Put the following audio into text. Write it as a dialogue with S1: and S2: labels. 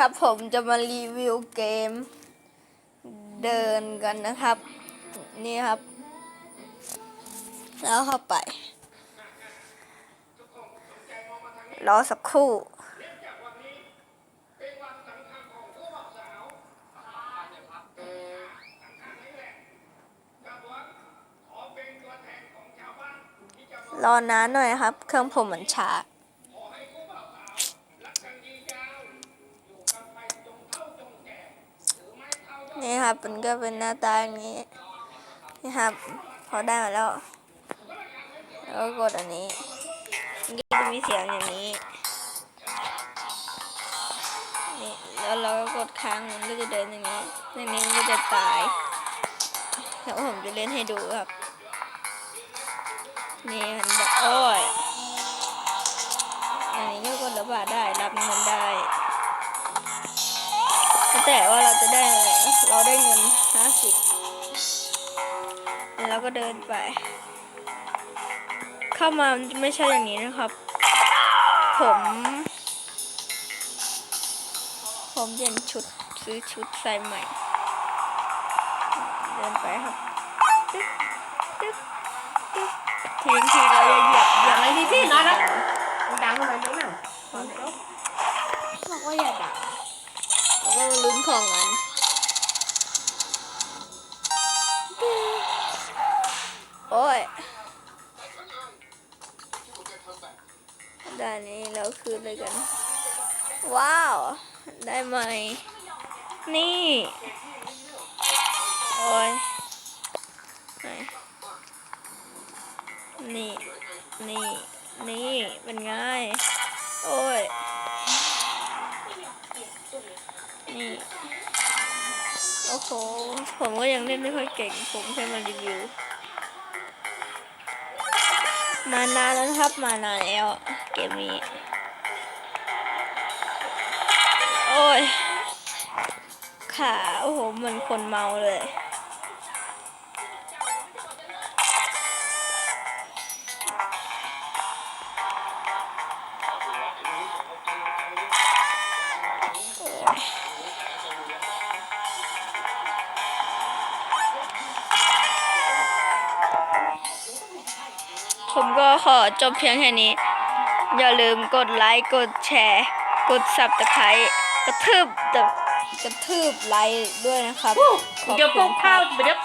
S1: ครับผมจะมารีวิวเกม เดินกันนะครับ นี่ครับ แล้วเข้าไปรอสักครู่รอนานหน่อยครับ เครื่องผมมันช้า นี่ครับ มันก็เป็นหน้าตาอย่างนี้ นี่ครับ พอได้มาแล้ว แล้วก็กดอันนี้มันก็จะมีเสียงอย่างนี้ นี่ แล้วเราก็กดค้างมันก็จะเดินอย่างนี้อย่างนี้มันก็จะตาย แล้วผมจะเล่นให้ดูครับ นี่มันแบบโอ้ยอันนี้ก็กดระบาดได้รับเงิน แต่ว่าเราจะได้อะไรเราได้เงินห้าสิบแล้วก็เดินไป เข้ามาไม่ใช่อย่างนี้นะครับ ผม ผมเปลี่ยนชุดซื้อชุดใส่ใหม่ เดินไปครับ ของกัน โอ้ยด้านนี้เราคืนเลยกัน ว้าว ได้ไหม นี่ โอ้ยไหนนี่ นี่ นี่ เป็นไง โอ้ย นี่ โอ้โห ผมก็ยังเล่นไม่ค่อยเก่ง ผมแค่มารีวิว มานานแล้วครับ มานานแล้ว เกมนี้ โอ้ย ขา โอ้โห เหมือนคนเมาเลย ผมก็ขอจบเพียงแค่นี้ อย่าลืมกดไลค์ กดแชร์ กดสับตะไคร้กระทืบตะกระทืบไลค์ด้วยนะครับ ขอบ
S2: เดี๋ยวพ
S1: คุ
S2: ว
S1: ณ
S2: ก
S1: ครั
S2: ข้าวเดี๋ยว